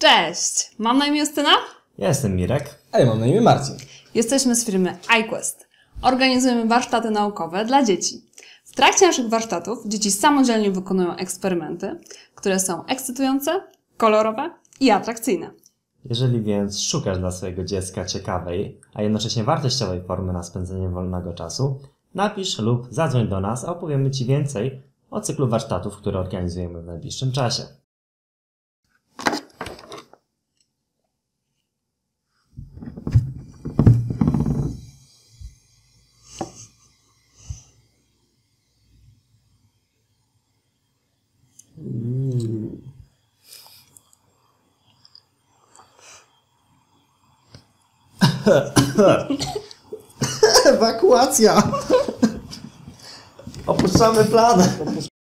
Cześć! Mam na imię Justyna. Ja jestem Mirek. A ja mam na imię Marcin. Jesteśmy z firmy iQuest. Organizujemy warsztaty naukowe dla dzieci. W trakcie naszych warsztatów dzieci samodzielnie wykonują eksperymenty, które są ekscytujące, kolorowe i atrakcyjne. Jeżeli więc szukasz dla swojego dziecka ciekawej, a jednocześnie wartościowej formy na spędzenie wolnego czasu, napisz lub zadzwoń do nas, a opowiemy Ci więcej o cyklu warsztatów, które organizujemy w najbliższym czasie. Ewakuacja! Opuszczamy plan!